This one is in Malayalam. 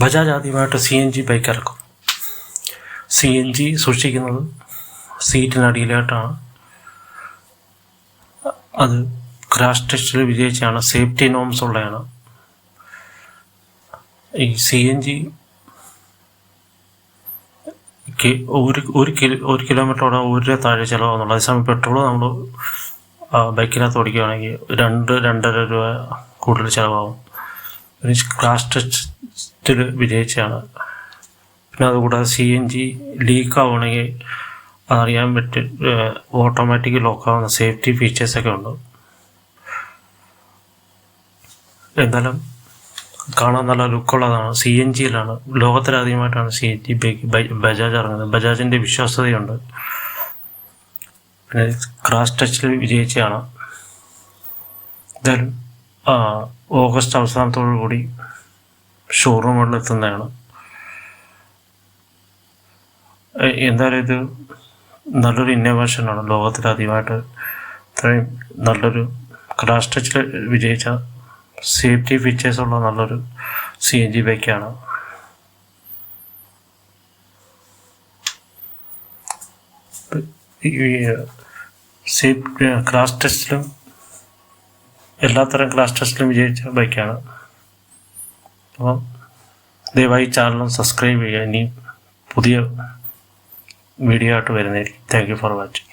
ബജാജ് ആദ്യമായിട്ട് സി എൻ ജി ബൈക്ക് ഇറക്കും. സി എൻ ജി സൂക്ഷിക്കുന്നത് സീറ്റിനടിയിലായിട്ടാണ്. അത് ക്രാഷ് ടെസ്റ്റിൽ വിജയിച്ചാണ് സേഫ്റ്റി നോംസ് ഉള്ളതാണ് ഈ സി എൻ ജി ഒരു ഒരു കിലോ ഒരു കിലോമീറ്ററോടെ ഒരു രൂപ താഴെ ചിലവാകുന്നുള്ളൂ. അതേസമയം പെട്രോൾ നമ്മൾ ബൈക്കിനകത്ത് ഓടിക്കുകയാണെങ്കിൽ രണ്ട് രണ്ടര രൂപ കൂടുതൽ ചിലവാകും. ക്രാഷ് ക്രാഷ് ടെസ്റ്റിൽ വിജയിച്ചാണ് പിന്നെ അതുകൂടാതെ സി എൻ ജി ലീക്ക് ആവണമെങ്കിൽ അതറിയാൻ പറ്റും ഓട്ടോമാറ്റിക് ലോക്കാവുന്ന സേഫ്റ്റി ഫീച്ചേഴ്സൊക്കെ ഉണ്ട്. എന്തായാലും കാണാൻ നല്ല ലുക്കുള്ളതാണ്. സി എൻ ജിയിലാണ്. ലോകത്തിലാദ്യമായിട്ടാണ് സി എൻ ജി ബജാജ് ഇറങ്ങുന്നത്. ബജാജിന്റെ വിശ്വാസ്യതയുണ്ട്. പിന്നെ ക്രാസ് ടച്ചിൽ വിജയിച്ചതാണ് എന്തായാലും ഓഗസ്റ്റ് അവസാനത്തോടു കൂടി എ- എന്തായാലും ഇത് നല്ലൊരു ഇന്നോവേഷനാണ് ലോകത്തിലാദ്യമായിട്ട് ഇത്രയും നല്ലൊരു ക്ലാസ് ടച്ചിൽ വിജയിച്ച സേഫ്റ്റി ഫീച്ചേഴ്സ് ഉള്ള നല്ലൊരു സി എൻ ജി ബൈക്കാണ് സേഫ് ക്ലാസ് ടെസ്റ്റിലും എല്ലാത്തരം ക്ലാസ് ടെസ്റ്റിലും വിജയിച്ച ബൈക്കാണ് അപ്പം ദയവായി ചാനലും സബ്സ്ക്രൈബ് ചെയ്യുക. ഇനി പുതിയ വീഡിയോ ആയിട്ട് വരുന്നതായിരിക്കും താങ്ക് യു ഫോർ വാച്ചിങ്